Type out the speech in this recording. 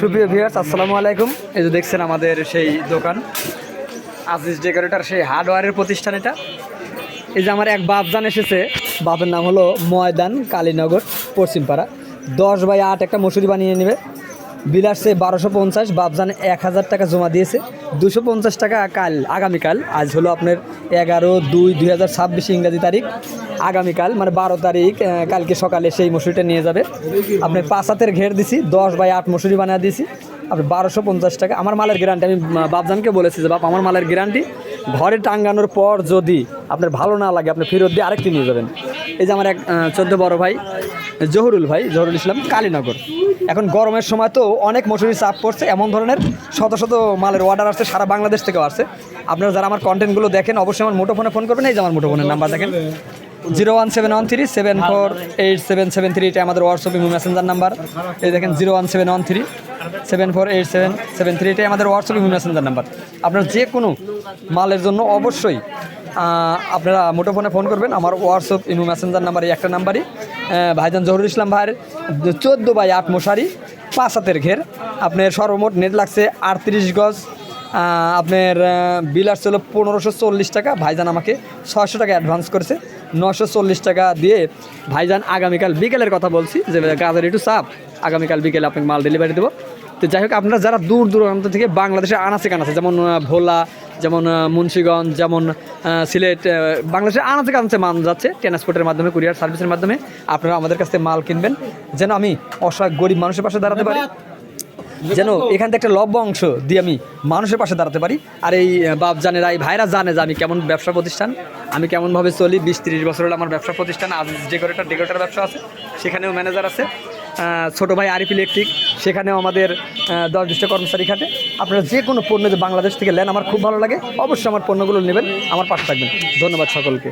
সুপ্রিয় ভিউয়ার্স আসসালামু আলাইকুম। এই যে দেখছেন আমাদের সেই দোকান আজিজ ডেকোরেটার সেই হার্ডওয়্যারের প্রতিষ্ঠান এটা। এই যে আমার এক বাপজান এসেছে, বাপের নাম হলো ময়দান কালীনগর, পশ্চিমপাড়া। দশ বাই আট একটা মসুরি বানিয়ে নেবে। বিল আসছে বারোশো পঞ্চাশ, বাপজান এক হাজার টাকা জমা দিয়েছে। দুশো পঞ্চাশ টাকা কাল, আগামীকাল, আজ হলো আপনার এগারো দুই দুই হাজার ছাব্বিশ ইংরাজি তারিখ। আগামীকাল মানে বারো তারিখ কালকে সকালে সেই মসুরিটা নিয়ে যাবে। আপনি পাঁচ হাতের ঘের দিছি, দশ বাই আট মসুরি বানিয়ে দিছি আপনি বারোশো পঞ্চাশ টাকা। আমার মালের গ্যারান্টি আমি বাপজানকে বলেছি যে, বাপ, আমার মালের গ্যারান্টি ঘরে টাঙ্গানোর পর যদি আপনার ভালো না লাগে, আপনি ফেরত দিয়ে আরেকটি নিয়ে যাবেন। এই যে আমার এক চোদ্দ বড় ভাই, জহুরুল ভাই, জহুরুল ইসলাম, কালীনগর। এখন গরমের সময় তো অনেক মশুরি চাপ পড়ছে, এমন ধরনের শত শত মালের অর্ডার আসছে, সারা বাংলাদেশ থেকেও আসছে। আপনারা যারা আমার কন্টেন্টগুলো দেখেন, অবশ্যই আমার মুঠো ফোনে করবেন। এই যে আমার মুঠো ফোনের নাম্বার দেখেন। Zero one seven one three seven four eight seven seven three, এটা আমাদের হোয়াটসঅ্যাপ ইমো মেসেঞ্জার নাম্বার এই দেখেন, zero one seven one three seven four eight seven seven three এটাই আমাদের হোয়াটসঅ্যাপ ইমো মেসেঞ্জার নাম্বার আপনার যে কোনো মালের জন্য অবশ্যই আপনারা মুঠোফোনে ফোন করবেন। আমার হোয়াটসঅ্যাপ ইমো মেসেঞ্জার নাম্বার একটা নাম্বারই। ভাইজান জহুরুল ইসলাম ভাইয়ের চোদ্দ বাই আট মশারি, পাঁচ হাতের ঘের। আপনার সর্বমোট নেট লাগছে আটত্রিশ গজ। আপনার বিল হলো পনেরোশো চল্লিশ টাকা। ভাইজান আমাকে ছয়শো টাকা অ্যাডভান্স করেছে। নশো চল্লিশ টাকা দিয়ে ভাইজান আগামীকাল বিকেলের কথা বলছি যে, গাজার একটু চাপ, আগামীকাল বিকেলে আপনাকে মাল ডেলিভারি দেবো। তো যাই হোক, আপনারা যারা দূর দূরান্ত থেকে বাংলাদেশে আনাচে কানাচে, যেমন ভোলা যেমন মুন্সীগঞ্জ যেমন সিলেট বাংলাদেশের আনাচে কানাচে মাল যাচ্ছে ট্রান্সপোর্টের মাধ্যমে কুরিয়ার সার্ভিসের মাধ্যমে। আপনারা আমাদের কাছ থেকে মাল কিনবেন। যেন আমি অসহায় গরিব মানুষের পাশে দাঁড়াতে পারি। যেন এখান থেকে একটা লব্য অংশ দিয়ে আমি মানুষের পাশে দাঁড়াতে পারি। আর এই বাপ জানেরা এই ভাইরা জানে যে আমি কেমন ব্যবসা প্রতিষ্ঠান। আমি কেমনভাবে চলি বিশ তিরিশ বছর হলো আমার ব্যবসা প্রতিষ্ঠান আজ ডেকোরেটর ডেকোরেটর ব্যবসা আছে সেখানেও ম্যানেজার আছে। ছোট ভাই আরিফ ইলেকট্রিক, সেখানেও আমাদের দশ বিশটা কর্মচারী খাটে। আপনারা যে কোনো পণ্য যে বাংলাদেশ থেকে নেন, আমার খুব ভালো লাগে। অবশ্যই আমার পণ্যগুলো নেবেন, আমার পাশে থাকবেন। ধন্যবাদ সকলকে।